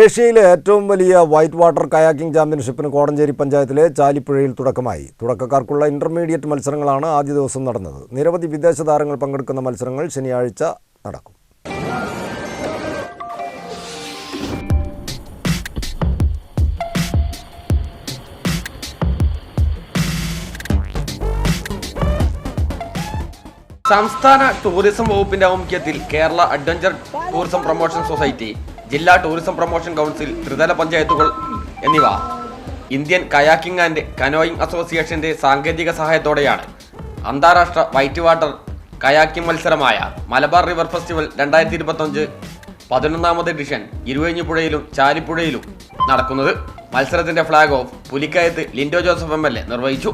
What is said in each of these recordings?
ഏഷ്യയിലെ ഏറ്റവും വലിയ വൈറ്റ് വാട്ടർ കയാക്കിംഗ് ചാമ്പ്യൻഷിപ്പിന് കോടഞ്ചേരി പഞ്ചായത്തിലെ ചാലിപ്പുഴയിൽ തുടക്കമായി. തുടക്കക്കാർക്കുള്ള ഇന്റർമീഡിയറ്റ് മത്സരങ്ങളാണ് ആദ്യ ദിവസം നടന്നത്. നിരവധി വിദേശ താരങ്ങൾ പങ്കെടുക്കുന്ന മത്സരങ്ങൾ ശനിയാഴ്ച നടക്കും. സംസ്ഥാന ടൂറിസം വകുപ്പിന്റെ ആഭിമുഖ്യത്തിൽ Kerala adventure tourism promotion society ജില്ലാ ടൂറിസം പ്രൊമോഷൻ കൗൺസിൽ ത്രിതല പഞ്ചായത്തുകൾ എന്നിവ. ഇന്ത്യൻ കയാക്കിംഗ് ആൻഡ് കനോയിങ് അസോസിയേഷന്റെ സാങ്കേതിക സഹായത്തോടെയാണ് അന്താരാഷ്ട്ര വൈറ്റ് വാട്ടർ കയാക്കിംഗ് മത്സരമായ മലബാർ റിവർ ഫെസ്റ്റിവൽ രണ്ടായിരത്തി ഇരുപത്തഞ്ച് പതിനൊന്നാമത് എഡിഷൻ ഇരുവഴിഞ്ഞിപ്പുഴയിലും ചാലിപ്പുഴയിലും നടക്കുന്നത്. മത്സരത്തിന്റെ flag off പുലിക്കയത്ത് Linto Joseph M L A നിർവഹിച്ചു.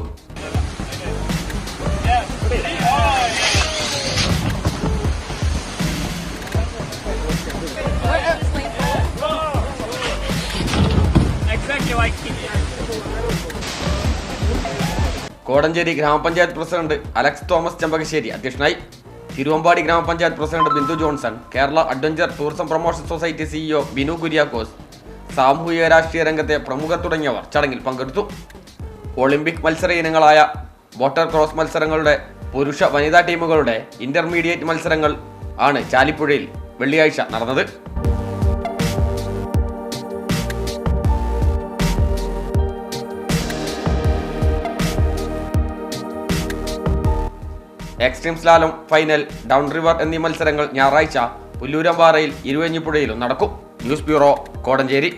കോടഞ്ചേരി ഗ്രാമപഞ്ചായത്ത് പ്രസിഡന്റ് അലക്സ് തോമസ് ചെമ്പകശ്ശേരി അധ്യക്ഷനായി. തിരുവമ്പാടി ഗ്രാമപഞ്ചായത്ത് president Bindu Johnson Kerala adventure tourism promotion society CEO Binu Kuriakose സാമൂഹിക രാഷ്ട്രീയ രംഗത്തെ പ്രമുഖർ തുടങ്ങിയവർ ചടങ്ങിൽ പങ്കെടുത്തു. ഒളിമ്പിക് മത്സര ഇനങ്ങളായ വാട്ടർ ക്രോസ് മത്സരങ്ങളുടെ പുരുഷ വനിതാ ടീമുകളുടെ ഇന്റർമീഡിയറ്റ് മത്സരങ്ങൾ ആണ് ചാലിപ്പുഴയിൽ വെള്ളിയാഴ്ച നടന്നത്. Extreme slalom final down river എന്നീ മത്സരങ്ങൾ ഞായറാഴ്ച പുല്ലൂരമ്പാറയിൽ ഇരുവഞ്ഞിപ്പുഴയിലും നടക്കും. News bureau Kodanchery.